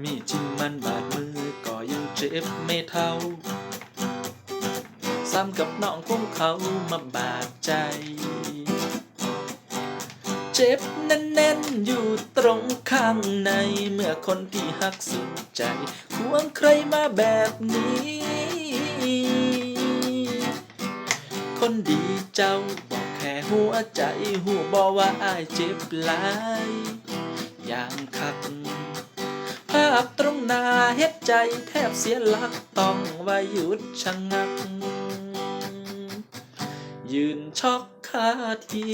มีดที่มันบาดมือก็ยังเจ็บไม่เท่า ซ้ำกับน้องคงเขามาบาดใจ เจ็บแน่นๆอยู่ตรงข้างในเมื่อคนที่หักสุดใจควงใครมาแบบนี้ คนดีเจ้าบอกแค่หัวใจหูบอกว่าอายเจ็บหลายอย่างคัก ภาพตรงหน้าเฮ็ดใจแทบเสียหลักต้องว่าหยุดชะงัก ยืนช็อกคาที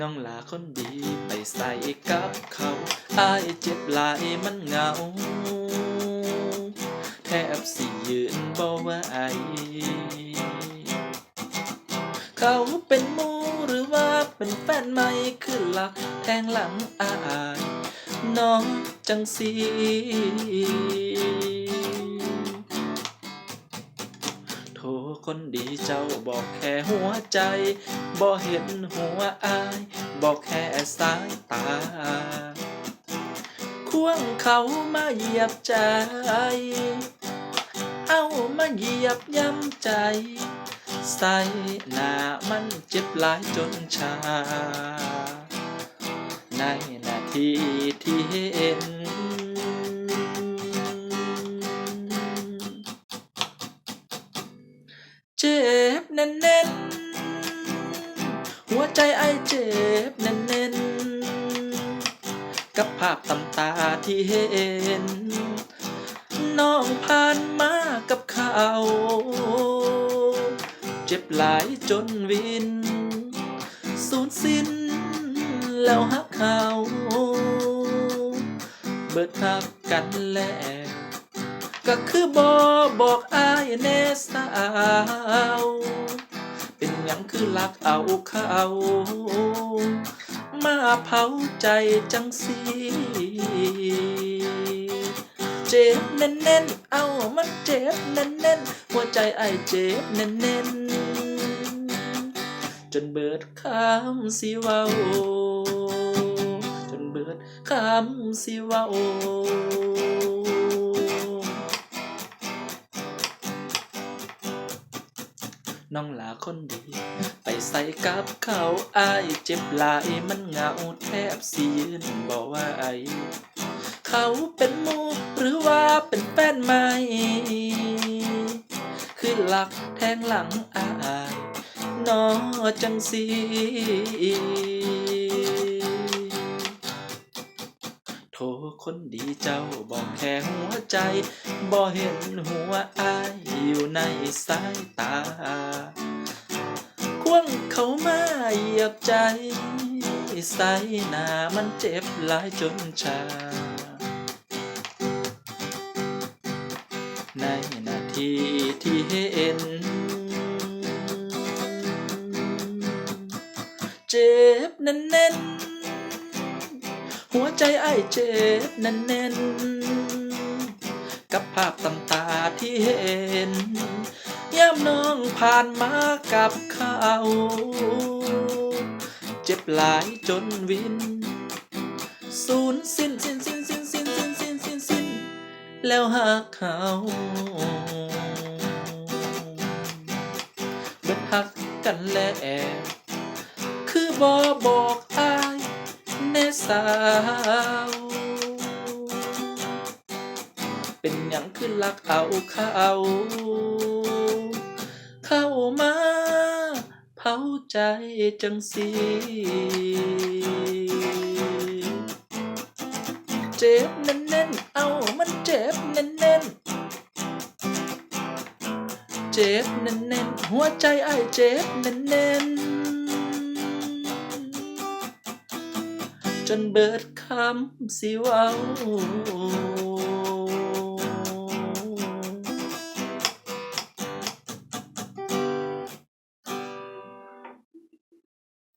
น้องลาคนดีไปใส่กับเขาอายเจ็บหลายมันเหงา แทบสิยืนบ่ไหว นแฟนใหม่คือหลักแทงหลังอายน้องจังสีโทคนดีเจ้าบอกแค่หัวใจ บ่เห็นหัวอาย บอกแค่สายตา ควงเขามาเหยียบใจ เอามาเหยียบย้ำใจ ใสหน้ามันเจ็บหลายจนชา ในนาทีที่เห็นเจ็บแน่นๆ หัวใจไอเจ็บแน่นๆ กับภาพตำตาที่เห็น น้องผ่านมากับเขา เจ็บหลายจนวิน สูญสิ้นแล้วหักเขา เบิดหักกันแล้วก็คือบอบอกอายแน่สาว เป็นหยังคือลักเอาเขา มาเผาใจจังสีเจ็บแน่นๆ เอามันเจ็บแน่นๆ หัวใจไอเจ็บแน่นๆ จนเบิดคำสิเว้าจนเบิดคำสิเว้าน้องหลาคนดี ไปใส่กับเขาอายเจ็บหลายมันเหงาแทบสิยืนบอกว่าไอเขาเป็นมูหรือว่าเป็นแฟนใหม่คือหลักแทงหลังอาย นอจังสีโทคนดีเจ้าบอกแค่หัวใจ บ่เห็นหัวอายอยู่ในสายตา ควงเขามาเหยียบใจ ใส่หน้ามันเจ็บหลายจนชา จ็บแน่นๆหัวใจไอ้เจ็บแน่นๆกับภาพตำตาที่เห็นยามน้องผ่านมากับเขาเจ็บหลายจนวินสูญสิ้นสิ้นสิ้นสิ้นสิ้นสิ้นสิ้นสิ้นสิ้นแล้วหากเขาเบิดหักกันแล้ว บอบอกอายแน่สาว เป็นหยังคือลักเอาเขาเข้ามาเผาใจจังสีเจ็บแน่นๆ เอามันเจ็บแน่นๆ เจ็บแน่นๆ หัวใจไอ้เจ็บแน่นๆ จนเบิดคำสิเว้า